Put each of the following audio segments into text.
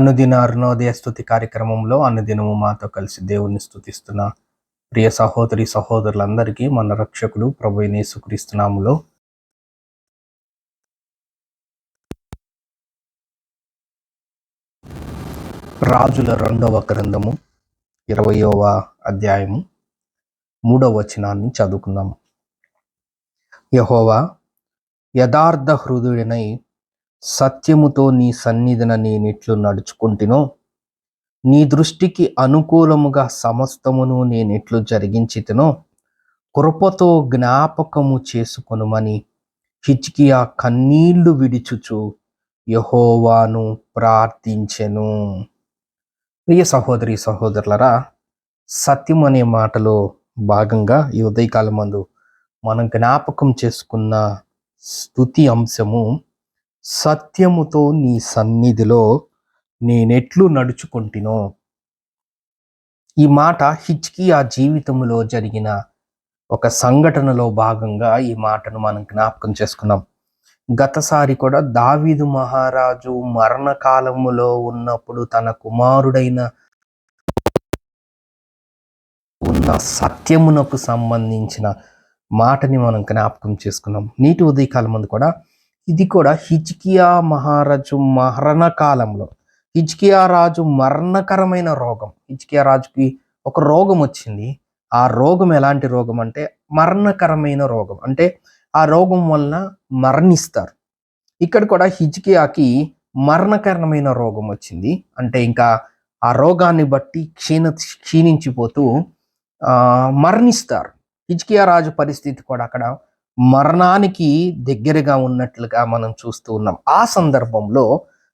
అనుదిన అరుణోదయ స్థుతి కార్యక్రమంలో అనుదినము మాతో కలిసి దేవుణ్ణి స్థుతిస్తున్న ప్రియ సహోదరి సహోదరులందరికీ మన రక్షకుడు ప్రభు యేసుక్రీస్తునాములో రాజుల రెండవ గ్రంథము ఇరవయవ అధ్యాయము మూడవ వచనాన్ని చదువుకుందాము. యహోవా యథార్థ హృదయుడనై సత్యముతో నీ సన్నిధిన నేనిట్లు నడుచుకుంటునో నీ దృష్టికి అనుకూలముగా సమస్తమును నేనెట్లు జరిగించితినో కృపతో జ్ఞాపకము చేసుకొనుమని హిచ్కియా కన్నీళ్ళు విడిచుచు యహోవాను ప్రార్థించెను. ప్రియ సహోదరి సహోదరులరా సత్యం అనే మాటలో భాగంగా ఈ ఉదయకాలం మందు మనం జ్ఞాపకం చేసుకున్న స్థుతి అంశము సత్యముతో నీ సన్నిధిలో నేనెట్లు నడుచుకుంటునో? ఈ మాట హిచ్కి ఆ జీవితంలో జరిగిన ఒక సంఘటనలో భాగంగా ఈ మాటను మనం జ్ఞాపకం చేసుకున్నాం. గతసారి కూడా దావీదు మహారాజు మరణకాలములో ఉన్నప్పుడు తన కుమారుడైన ఉన్న సత్యమునకు సంబంధించిన మాటని మనం జ్ఞాపకం చేసుకున్నాం. నీటి ఉదయకాలం ముందు కూడా ఇది కూడా హిజ్కియా మహారాజు మరణ కాలంలో. హిజ్కియా రాజు మరణకరమైన రోగం. హిజ్కియా రాజుకి ఒక రోగం వచ్చింది. ఆ రోగం ఎలాంటి రోగం అంటే మరణకరమైన రోగం. అంటే ఆ రోగం వలన మరణిస్తారు. ఇక్కడ కూడా హిజ్కియాకి మరణకరమైన రోగం వచ్చింది. అంటే ఇంకా ఆ రోగాన్ని బట్టి క్షీణ క్షీణించిపోతూ మరణిస్తారు. హిజ్కియా రాజు పరిస్థితి కూడా అక్కడ మరణానికి దగ్గరగా ఉన్నట్లుగా మనం చూస్తూ ఉన్నాం. ఆ సందర్భంలో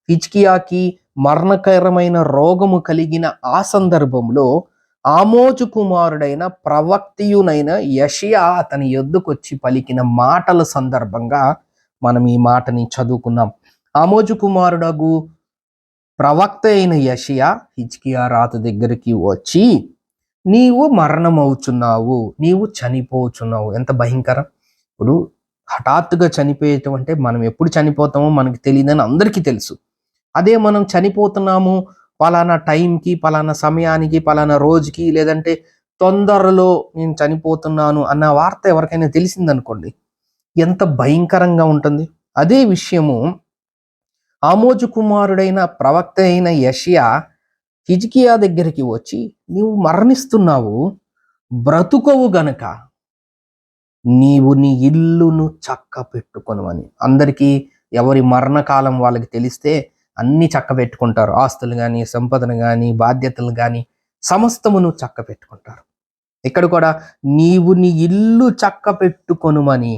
హిజ్కియాకి మరణకరమైన రోగము కలిగిన ఆ సందర్భంలో ఆమోజు కుమారుడైన ప్రవక్తియునైన యషియా అతని ఎద్దుకొచ్చి పలికిన మాటల సందర్భంగా మనం ఈ మాటని చదువుకున్నాం. ఆమోజు కుమారుడగు ప్రవక్త అయిన యషియా హిజ్కియా రాత దగ్గరికి వచ్చి నీవు మరణమవుచున్నావు నీవు చనిపోచున్నావు. ఎంత భయంకరం! ఇప్పుడు హఠాత్తుగా చనిపోయటం అంటే మనం ఎప్పుడు చనిపోతామో మనకి తెలియదని అందరికీ తెలుసు. అదే మనం చనిపోతున్నాము పలానా టైంకి పలానా సమయానికి పలానా రోజుకి లేదంటే తొందరలో నేను చనిపోతున్నాను అన్న వార్త ఎవరికైనా తెలిసిందనుకోండి ఎంత భయంకరంగా ఉంటుంది. అదే విషయము ఆమోజు కుమారుడైన ప్రవక్త అయిన యషియా హిజ్కియా దగ్గరికి వచ్చి నీవు మరణిస్తున్నావు బ్రతుకవు గనక నీవు నీ ఇల్లును చక్క పెట్టుకొను అని అందరికీ ఎవరి మరణకాలం వాళ్ళకి తెలిస్తే అన్ని చక్క పెట్టుకుంటారు ఆస్తులు కానీ సంపదను కానీ బాధ్యతలు కానీ సమస్తమును చక్క పెట్టుకుంటారు ఇక్కడ కూడా నీవు నీ ఇల్లు చక్క పెట్టుకొనుమని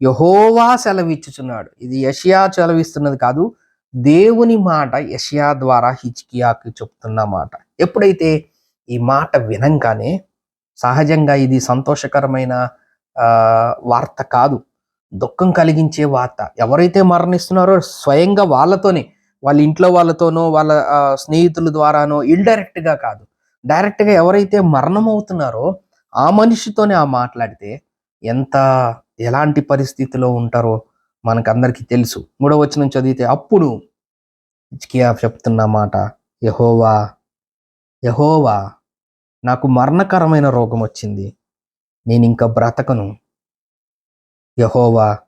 యహోవా సెలవిచ్చుచున్నాడు. ఇది యషియా సెలవిస్తున్నది కాదు దేవుని మాట యషియా ద్వారా హిజ్కియాకి చెప్తున్న మాట. ఎప్పుడైతే ఈ మాట వినంగానే సహజంగా ఇది సంతోషకరమైన వార్త కాదు. దుఃఖం కలిగించే వార్త. ఎవరైతే మరణిస్తున్నారో స్వయంగా వాళ్ళతోనే వాళ్ళ ఇంట్లో వాళ్ళతోనో వాళ్ళ స్నేహితుల ద్వారానో ఇండైరెక్ట్గా కాదు. డైరెక్ట్గా ఎవరైతే మరణం అవుతున్నారో ఆ మనిషితోనే ఆ మాట్లాడితే ఎంత ఎలాంటి పరిస్థితిలో ఉంటారో మనకందరికీ తెలుసు. మూడవ వచనం చదివితే అప్పుడు ఇచ్కియా చెప్తున్న మాట యహోవా యహోవా నాకు మరణకరమైన రోగం వచ్చింది నేను ఇంకా బ్రతకను. యహోవా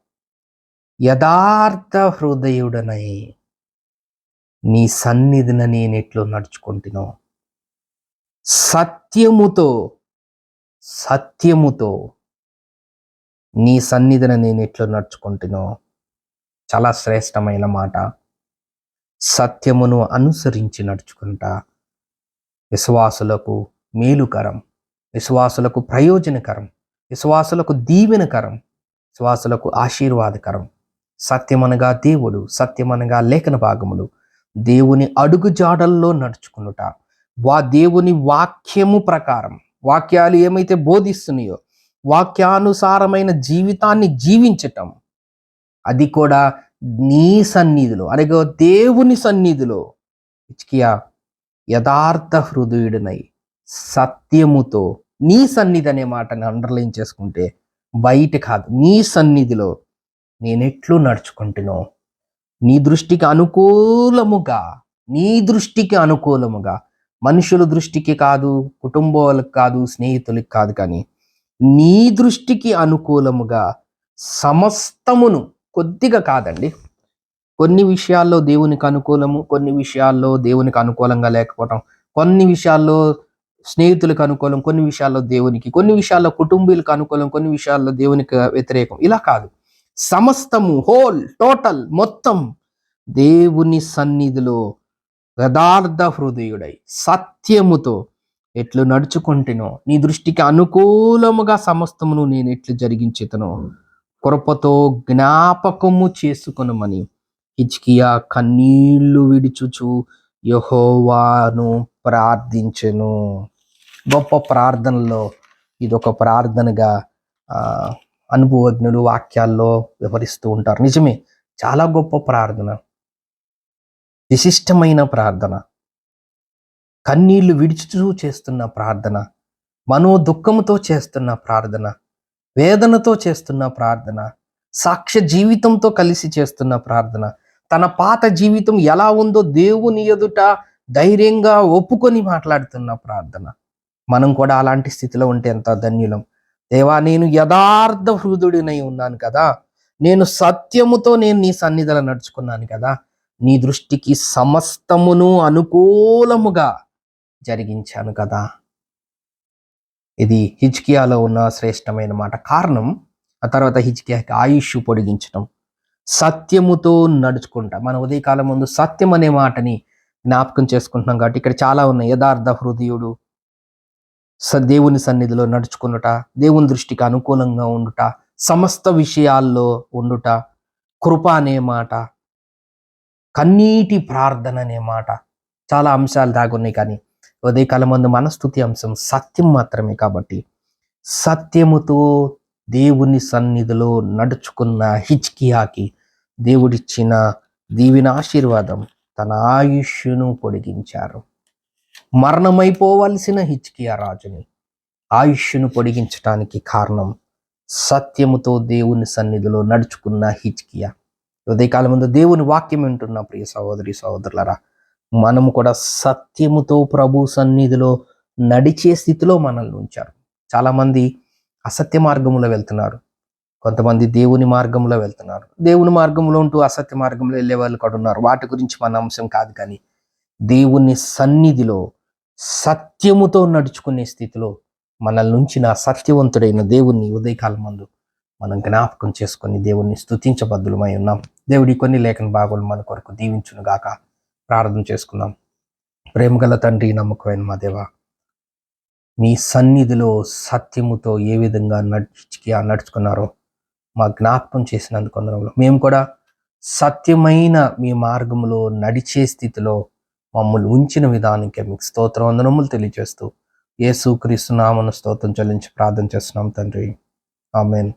యథార్థ హృదయుడనై నీ సన్నిధిన నేను ఎట్లు నడుచుకుంటున్నావు సత్యముతో సత్యముతో నీ సన్నిధిన నేను ఎట్లు నడుచుకుంటున్నావు చాలా శ్రేష్టమైన మాట. సత్యమును అనుసరించి నడుచుకుంటా. విశ్వాసులకు మేలుకరం. విశ్వాసులకు ప్రయోజనకరం విశ్వాసులకు దీవెనకరం విశ్వాసులకు ఆశీర్వాదకరం. సత్యమనగా దేవుడు సత్యమనగా లేఖన భాగములు దేవుని అడుగు జాడల్లో నడుచుకునుట. వా దేవుని వాక్యము ప్రకారం వాక్యాలు ఏమైతే బోధిస్తున్నాయో వాక్యానుసారమైన జీవితాన్ని జీవించటం. అది కూడా నీ సన్నిధిలో అనగా దేవుని సన్నిధిలో. ఇచ్కియా యథార్థ హృదయుడినై సత్యముతో నీ సన్నిధి అనే మాటని అండర్లైన్ చేసుకుంటే బయట కాదు నీ సన్నిధిలో నేనెట్లు నడుచుకుంటునో నీ దృష్టికి అనుకూలముగా నీ దృష్టికి అనుకూలముగా మనుషుల దృష్టికి కాదు కుటుంబాలకు కాదు స్నేహితులకి కాదు కానీ నీ దృష్టికి అనుకూలముగా సమస్తమును కొద్దిగా కాదండి. కొన్ని విషయాల్లో దేవునికి అనుకూలము కొన్ని విషయాల్లో దేవునికి అనుకూలంగా లేకపోవటం కొన్ని విషయాల్లో స్నేహితులకు అనుకూలం కొన్ని విషయాల్లో దేవునికి కొన్ని విషయాల్లో కుటుంబీలకు అనుకూలం కొన్ని విషయాల్లో దేవునికి వ్యతిరేకం. ఇలా కాదు. సమస్తము హోల్ టోటల్ మొత్తం దేవుని సన్నిధిలో యథార్థ హృదయుడై సత్యముతో ఎట్లు నడుచుకుంటేనో నీ దృష్టికి అనుకూలముగా సమస్తమును నేను ఎట్లు జరిగించేతనో కృపతో జ్ఞాపకము చేసుకునమని హిజ్కియా కన్నీళ్ళు విడుచుచు యహోవాను ప్రార్థించెను. గొప్ప ప్రార్థనలో ఇదొక ప్రార్థనగా అనుభవజ్ఞులు వాక్యాల్లో వివరిస్తూ ఉంటారు. నిజమే చాలా గొప్ప ప్రార్థన. విశిష్టమైన ప్రార్థన. కన్నీళ్ళు విడిచుచూ చేస్తున్న ప్రార్థన. మనో దుఃఖంతో చేస్తున్న ప్రార్థన. వేదనతో చేస్తున్న ప్రార్థన. సాక్ష్య జీవితంతో కలిసి చేస్తున్న ప్రార్థన. తన పాత జీవితం ఎలా ఉందో దేవుని ఎదుట ధైర్యంగా ఒప్పుకొని మాట్లాడుతున్న ప్రార్థన. మనం కూడా అలాంటి స్థితిలో ఉంటే ఎంత ధన్యులం. దేవా నేను యథార్థ హృదుడినై ఉన్నాను కదా. నేను సత్యముతో నేను నీ సన్నిధిలో నడుచుకున్నాను కదా. నీ దృష్టికి సమస్తమును అనుకూలముగా జరిగించాను కదా. ఇది హిజ్కియాలో ఉన్న శ్రేష్టమైన మాట. కారణం ఆ తర్వాత హిజ్కియాకి ఆయుష్ పొడిగించడం సత్యముతో నడుచుకుంటా. మన ఉదయకాలం ముందు సత్యం అనే మాటని జ్ఞాపకం చేసుకుంటున్నాం కాబట్టి ఇక్కడ చాలా ఉన్నాయి. యథార్థ హృదయుడు దేవుని సన్నిధిలో నడుచుకునుట దేవుని దృష్టికి అనుకూలంగా ఉండుట సమస్త విషయాల్లో ఉండుట కృప అనే మాట కన్నీటి ప్రార్థన అనే మాట చాలా అంశాలు దాగున్నాయి కానీ ఉదయకాలం ముందు మనస్థుతి అంశం సత్యం మాత్రమే కాబట్టి సత్యముతో దేవుని సన్నిధిలో నడుచుకున్న హిచ్కియాకి దేవుడిచ్చిన దీవిన ఆశీర్వాదం తన ఆయుష్ను పొడిగించారు. మరణమైపోవలసిన హిచ్కియా రాజుని ఆయుష్ను పొడిగించటానికి కారణం సత్యముతో దేవుని సన్నిధిలో నడుచుకున్న హిచ్కియా ఉదయకాలం ముందు దేవుని వాక్యం వింటున్న ప్రియ సహోదరి సహోదరులరా మనము కూడా సత్యముతో ప్రభు సన్నిధిలో నడిచే స్థితిలో మనల్ని ఉంచారు. చాలామంది అసత్య మార్గంలో వెళ్తున్నారు. కొంతమంది దేవుని మార్గంలో వెళ్తున్నారు. దేవుని మార్గంలో ఉంటూ అసత్య మార్గంలో వెళ్ళే వాళ్ళు కూడా ఉన్నారు. వాటి గురించి మన అంశం కాదు కానీ దేవుని సన్నిధిలో సత్యముతో నడుచుకునే స్థితిలో మనల్ నుంచి నా సత్యవంతుడైన దేవుణ్ణి ఉదయకాలం మందు మనం జ్ఞాపకం చేసుకొని దేవుణ్ణి స్థుతించబద్ధులమై ఉన్నాం. దేవుడి కొన్ని లేఖన భాగాలు మన కొరకు దీవించును గాక. ప్రార్థన చేసుకుందాం. ప్రేమగల తండ్రి నమ్మకమైన మా దేవ మీ సన్నిధిలో సత్యముతో ఏ విధంగా నడుచుకి నడుచుకున్నారో మా జ్ఞాపకం చేసినందుకు అందరంలో మేము కూడా సత్యమైన మీ మార్గంలో నడిచే స్థితిలో మమ్మల్ని ఉంచిన విధానానికి మీకు స్తోత్ర వందనములు తెలియజేస్తూ యేసు క్రీస్తు నామను స్తోత్రం చెల్లించి ప్రార్థన చేస్తున్నాం తండ్రి. ఆమెన్.